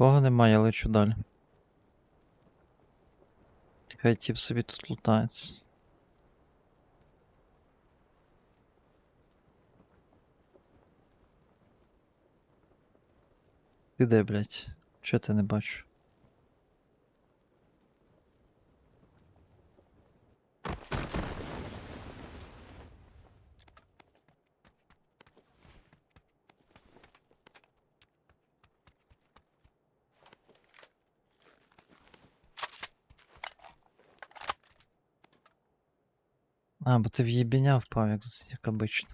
Нікого немає, я лечу далі. Хай тіп собі тут лутається. Ти де, блядь? Чого я не бачу? А, бо ти в їбеня впав, як, з- як обично.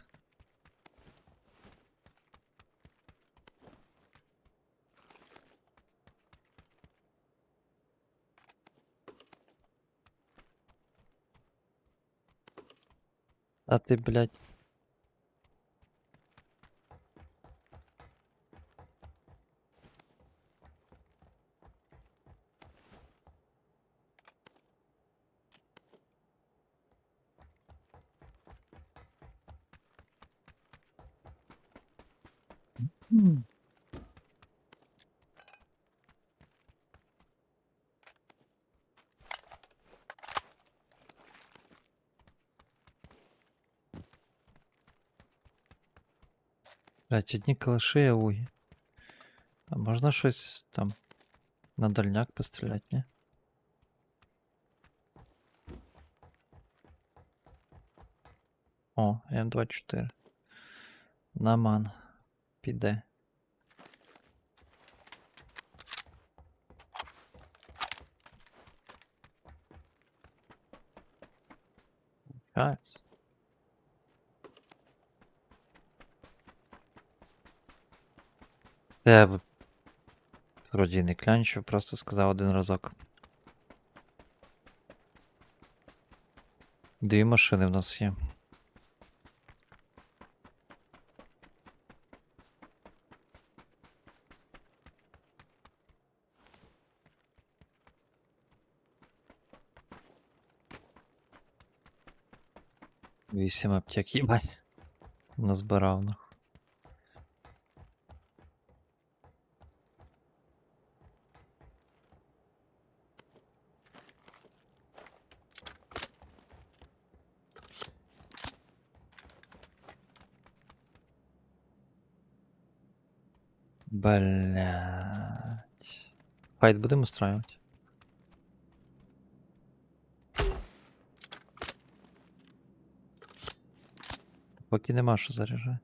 А ти, блядь. Блять, одні калаши і ауги. А можна щось там на дальняк постріляти, ні? О, М24. Наман. Піде. Каць. Це вроді не клянчив, просто сказав один разок. Дві машини в нас є. Вісім аптек, їбать. Назбирав Блять. Файт будемо устраивать? Поки нема що заряджати.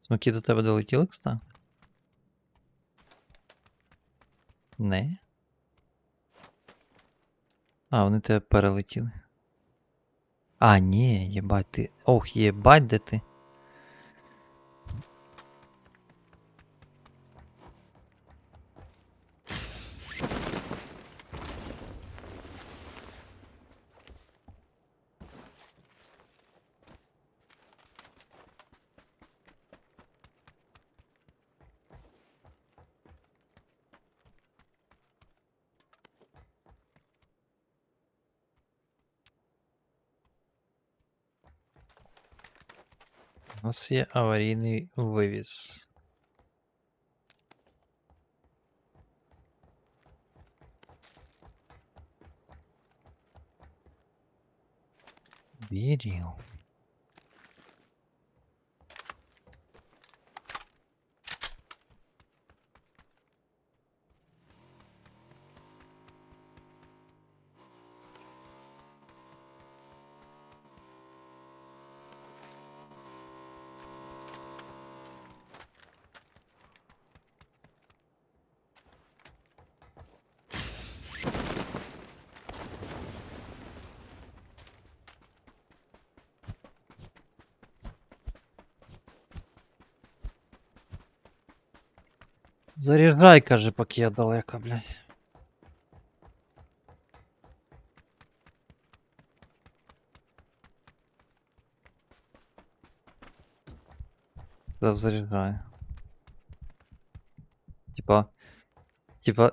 Смоки до тебе долетіли, кста? Не. А, вони тебе перелетіли. А, ні, єбать ти. Ох, єбать, де ти. нас є аварійний вивіз. Віріл. Заряджай, каже, поки я далеко, блядь. Да, заряджай. Типа, Типа,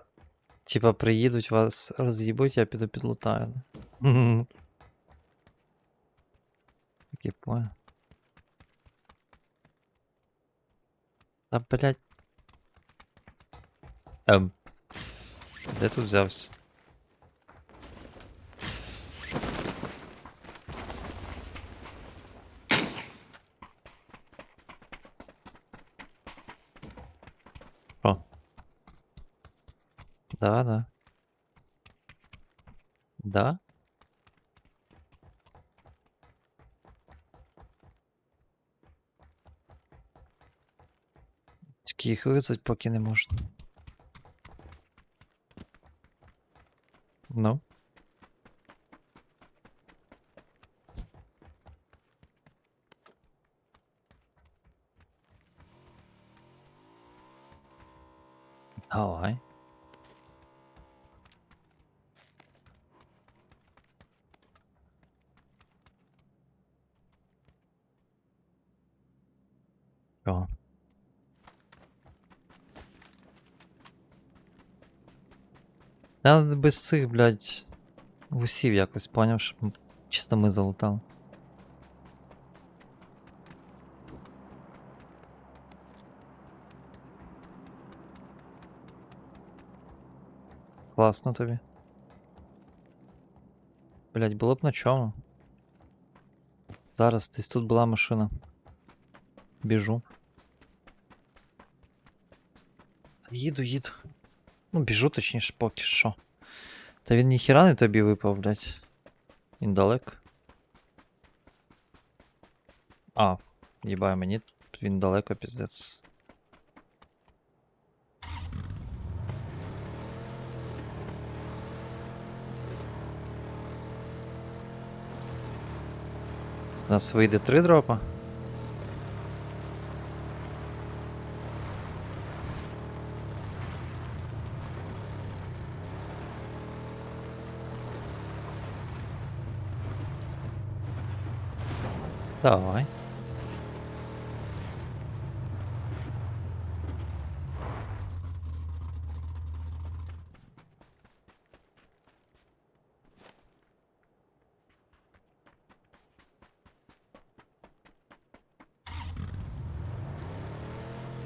типа приїдуть вас роз'їбуть, я піду підлутаю. да? Такий понял. Та блять. Ем. Де тут взявся? О. Да, да. Да? Тільки їх визвать поки не можна. Ну. Давай. Я без цих, блядь, гусів якось поняв, щоб м- чисто ми залутали. Класно тобі. Блядь, було б на чому. Зараз десь тут була машина. Біжу. Та їду, їду. Ну, біжу точніше поки що. Та він ніхіра не тобі випав, блядь. Він далеко. А, їбай, мені він далеко, піздець. З нас вийде три дропа. Давай.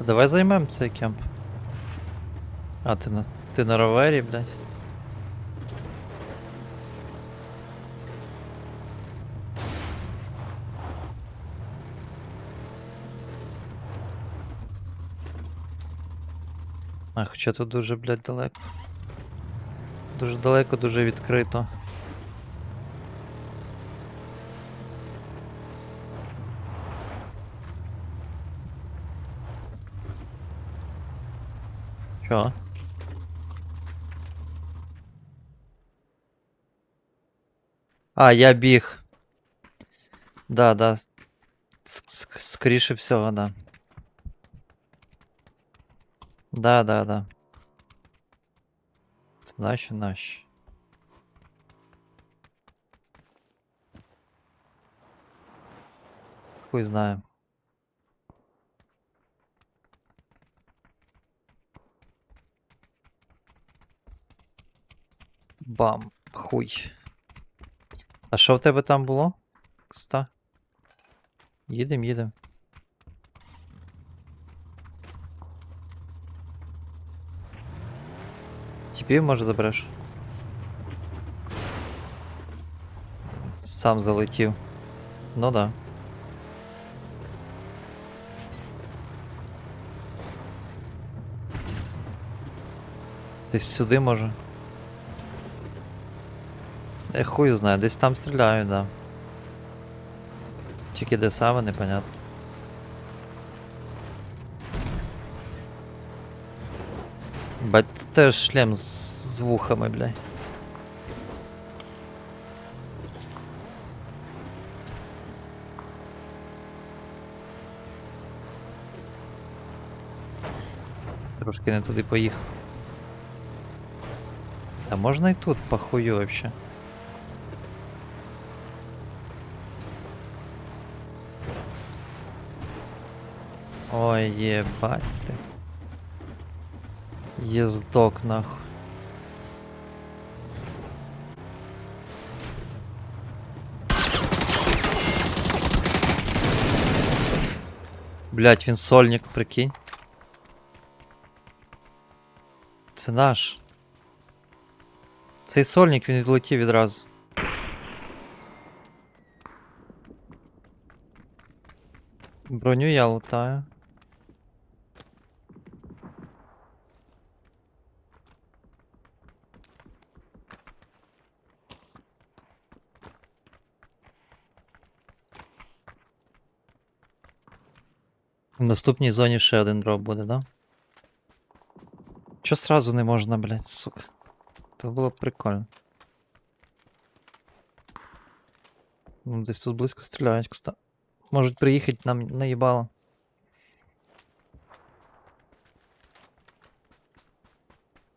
Давай займем цей кемп. А, ти на. Ти на ровері, блядь. А, хоча тут дуже, блядь, далеко. Дуже далеко, дуже відкрито. Чо? А, я біг. Да, да. Скоріше всього, да. Да, да, да. Це наші, наші. Хуй знає. Бам, хуй. А що в тебе там було? Кста? Їдем, їдем. Тіпів може забереш? Сам залетів. Ну да. Десь сюди може. Я хую знаю, десь там стріляють, да. Тільки де саме, непонятно. Теж шлем з, з вухами, блядь. Трошки не туди поїхав. Та можна і тут похую вообще. Ой, ебать ты. Єздок нахуй. Блять, він сольник, прикинь. Це наш. Цей сольник він відлетів відразу. Броню я лутаю. В наступній зоні ще один дроп буде, да? Чо сразу не можна, блядь, сука? То було б прикольно. Ну, десь тут близько стріляють, кстати. Можуть приїхати нам наїбало.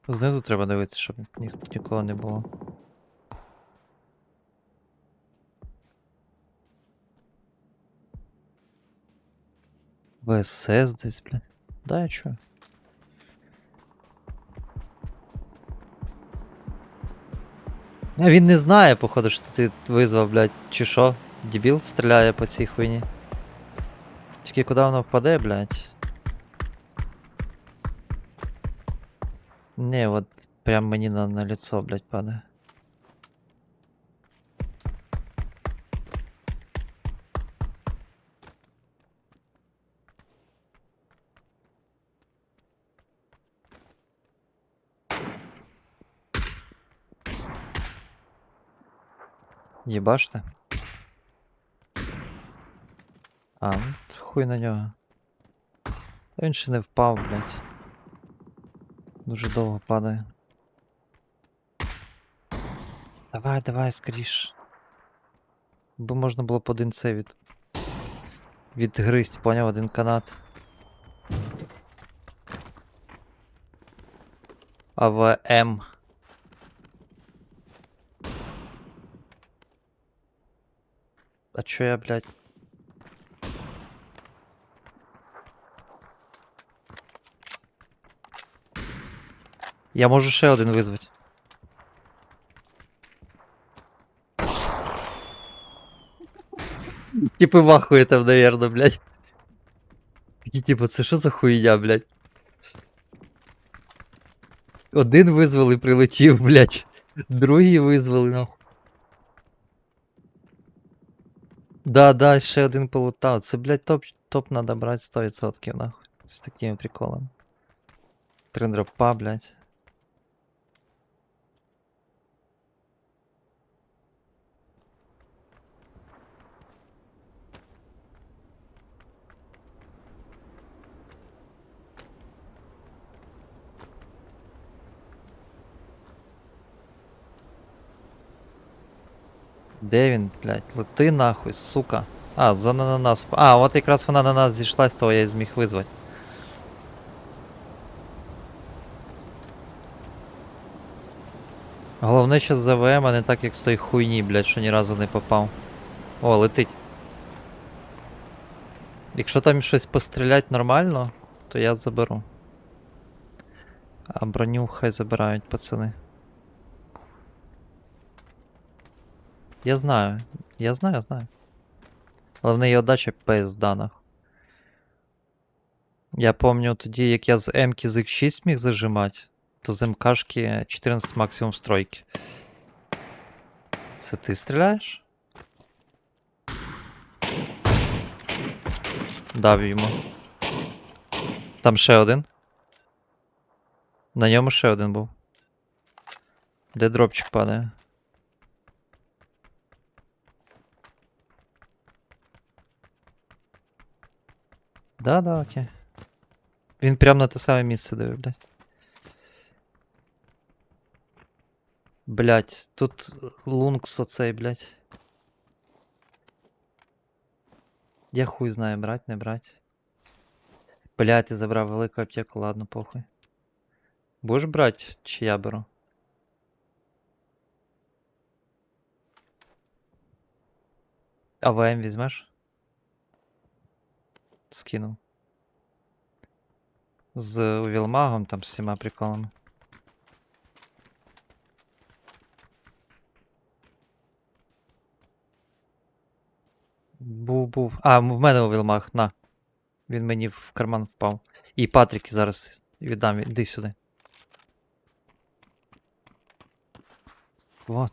Знизу треба дивитися, щоб ні, нікого не було. ВСС десь, блядь. Да, я чую. А він не знає, походу, що ти визвав, блядь, чи що? Дебіл стріляє по цій хуйні. Тільки куди воно впаде, блядь? Не, от прям мені на, на лицо, блядь, падає. Єбаште? А, ну, хуй на нього. Та він ще не впав, блядь. Дуже довго падає. Давай, давай, скоріш. Бо можна було б один це від. Відгризть, поняв, один канат. АВМ. А чо я, блядь? Я можу ще один визвати. Типи вахує там, наверно, блядь. Такі, типу, це що за хуйня, блядь? Один визвали, прилетів, блядь. Другий визвали, нахуй. Да, да, ще один полутав. Це, блядь, топ, топ надо брати 100% нахуй. З такими приколами. Трендропа, блядь. Де він, блядь? Лети нахуй, сука. А, зона на нас. А, от якраз вона на нас зійшла, з того я і зміг визвати. Головне що з ЗВМ, а не так як з той хуйні, блядь, що ні разу не попав. О, летить. Якщо там щось пострілять нормально, то я заберу. А броню хай забирають, пацани. Я знаю, я знаю, знаю. Але в неї отдача пизда нахуй. Я помню тоді, як я з М-ки з X6 міг зажимати, то з МКшки 14 максимум стройки. Це ти стріляєш? Дав йому. Там ще один. На ньому ще один був. Де дропчик падає? Да, да, окей. Він прям на те саме місце диви, блядь. Блять, тут лункс оцей, блядь. Я хуй знаю, брать, не брать. Блять, ти забрав велику аптеку, ладно, похуй. Будеш брать, чи я беру? АВМ візьмеш? Скинув. З Вілмагом там з всіма приколами. Був, був. А, в мене у Вілмаг, на. Він мені в карман впав. І Патріки зараз віддам, іди сюди. Вот.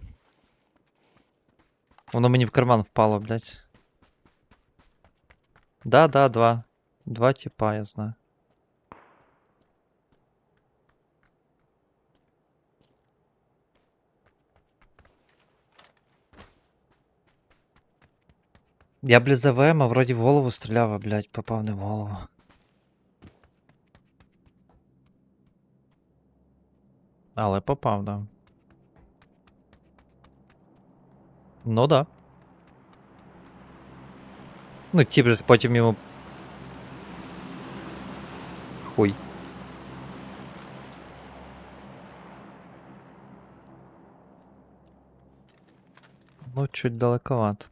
Воно мені в карман впало, блядь. Да, да, два. Два типа, я знаю. Я, блядь, за ВМ, а вроді в голову стріляв, а, блядь, попав не в голову. Але попав, да. Ну да. Ну, тип же потім йому. Хуй. Ну, чуть далековато.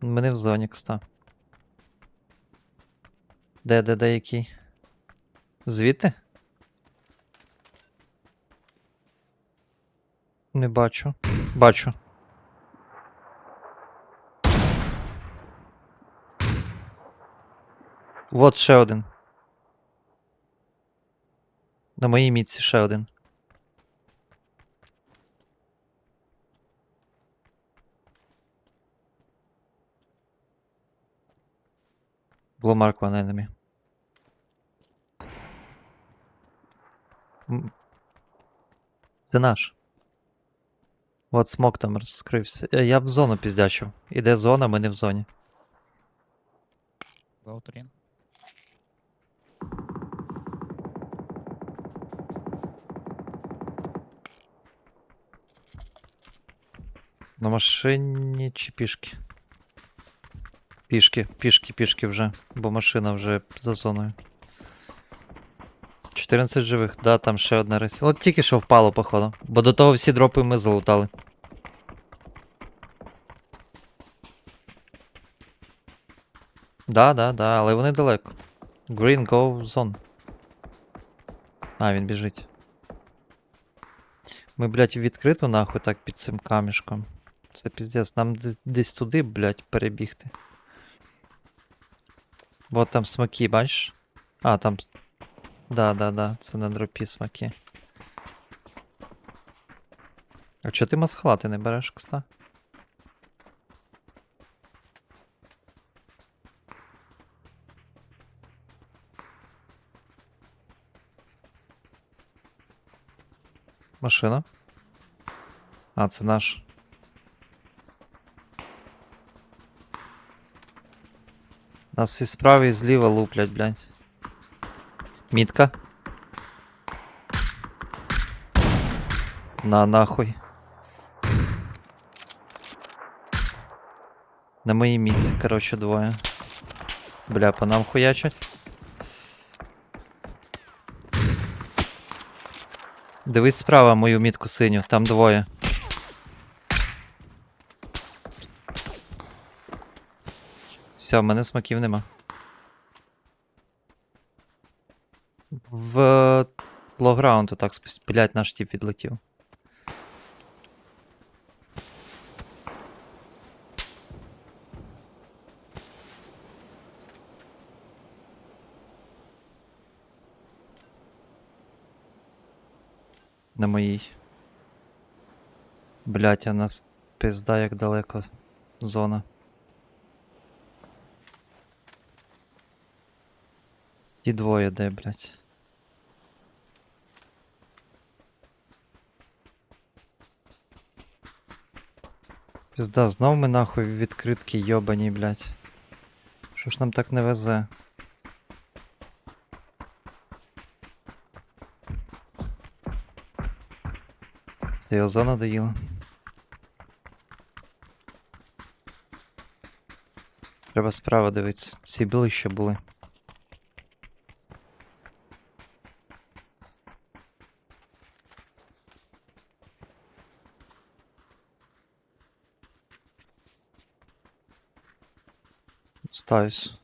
Ми не в зоні, кста. Де, де, де який? Звідти? Не бачу. Бачу. Вот ще один. На моїй мітці ще один. Blue one enemy. Це наш. От смок там розкрився. Е, Я в зону піздячив. Іде зона, ми не в зоні. Go На машині чи пішки? Пішки, пішки, пішки вже, бо машина вже за зоною. 14 живих, да, там ще одна рись. От тільки що впало, походу. Бо до того всі дропи ми залутали. Да, да, да, але вони далеко. Green go zone. А, він біжить. Ми, блядь, відкрито нахуй так під цим камішком. Це піздець, нам десь, десь туди, блядь, перебігти. Бо там смаки, бачиш? А, там. с- Да, да, да, це на дропі смаки. А чого ти масхалати не береш, кста? Машина. А, це наш. Нас і справа, і зліва луплять, блядь. Мітка. На нахуй. На моїй мітці, коротше, двоє. Бля, по нам хуячать. Дивись справа мою мітку синю, там двоє. Все, в мене смаків нема. В лограунд так спустя. Блять, наш тип відлетів. На моїй. Блять, а нас пизда як далеко зона. І двоє де, блять. Пізда, знов ми нахуй відкритки йобані, блять. Що ж нам так не везе? Це його зона доїла. Треба справа дивитися. Всі були ще були. Стаюсь.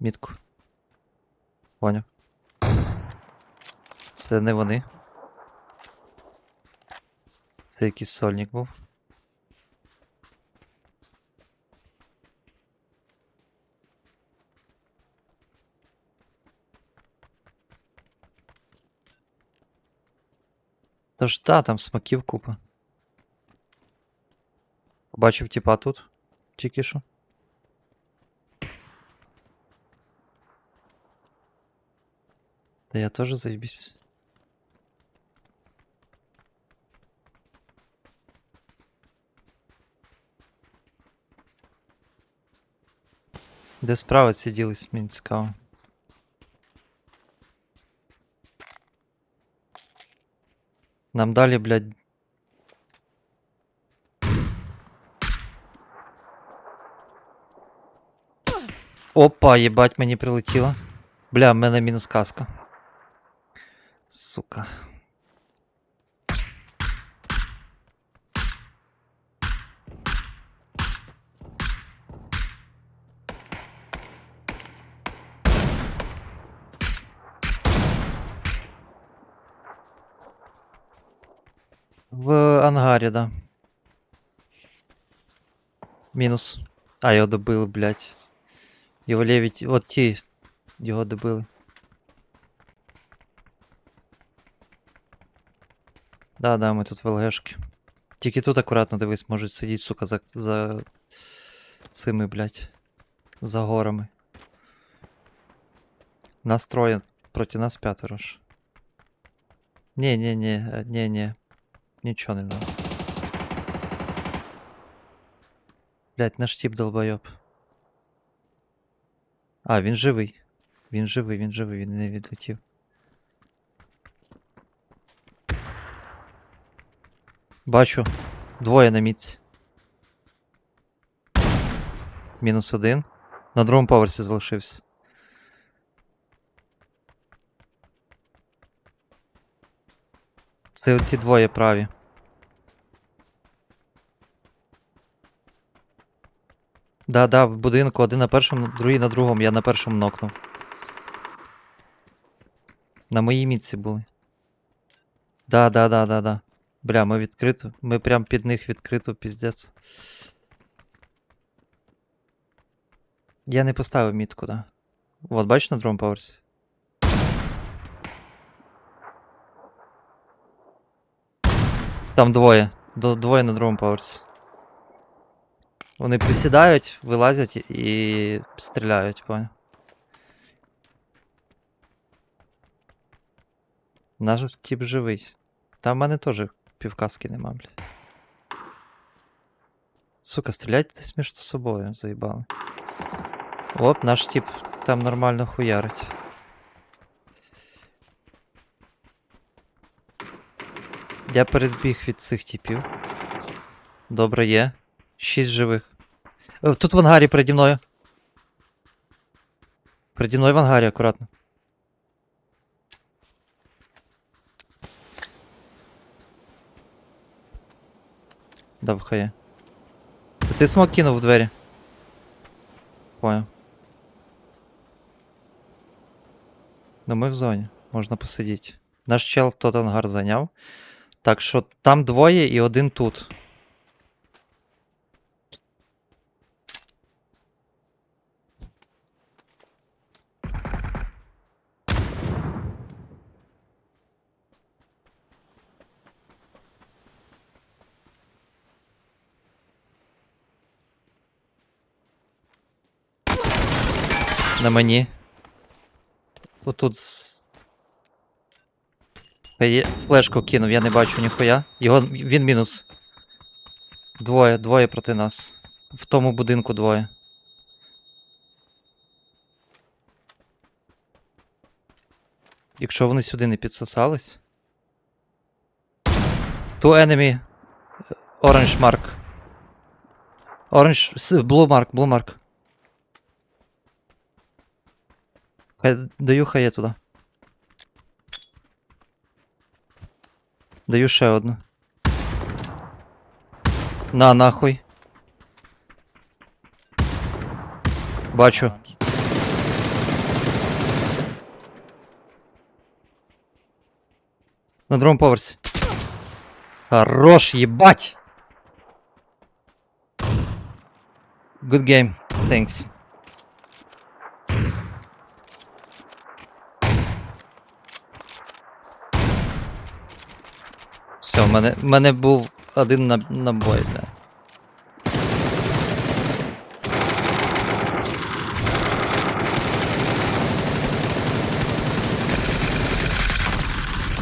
Мітку. Поняв. Це не вони. Це якийсь сольник був. Тож та, там смаків купа. Побачив тіпа тут. Тільки що. Да я тоже заебись. Де справа ці ділись, мені цікаво. Нам далі, блядь. Опа, ебать, мені прилетіло. Бля, в мене мінус каска. Сука. В ангарі, да. Мінус. А, його добили, блядь. Його левіть. От ті. Його добили. Да, да, ми тут в ЛГшки. Тільки тут акуратно дивись, можуть сидіти, сука, за, за цими, блядь. За горами. Нас троє, проти нас п'ятеро ж. Ні, ні, ні, е, ні, ні. Нічого не. Блядь, наш тип долбойоб. А, він живий. Він живий, він живий, він не відлетів. Бачу. Двоє на мітці. Мінус один. На другому поверсі залишився. Це оці двоє праві. Да, да, в будинку один на першому, другий на другому, я на першому нокнув. На моїй мітці були. Да, да, да, да, да. Бля, ми відкрито. Ми прям під них відкрито, піздець. Я не поставив мітку, да. Вот, бачиш на другому поверсі? Там двоє. Двоє на другому поверсі. Вони присідають, вилазять і стріляють, понял. Наш тип живий. Там в мене теж півкаски нема, бля. Сука, стріляйте десь між собою, заїбали. Оп, наш тип там нормально хуярить. Я передбіг від цих типів. Добре є. Шість живих. Е, Тут в ангарі переді мною. Переді мною в ангарі, акуратно. Дав хає. Це ти смок кинув в двері? Понял. Ну ми в зоні, можна посидіти. Наш чел тот ангар зайняв. Так що там двоє і один тут. На мені. Отут з... Флешку кинув, я не бачу ніхуя. Його... Він мінус. Двоє, двоє проти нас. В тому будинку двоє. Якщо вони сюди не підсосались. Two enemy. Orange mark. Orange. Blue mark, blue mark. Хай, даю хає туди. Даю ще одну. На, нахуй. Бачу. На другому поверсі. Хорош, ебать! Good game. Thanks. Все, в мене, в мене був один набой, бля.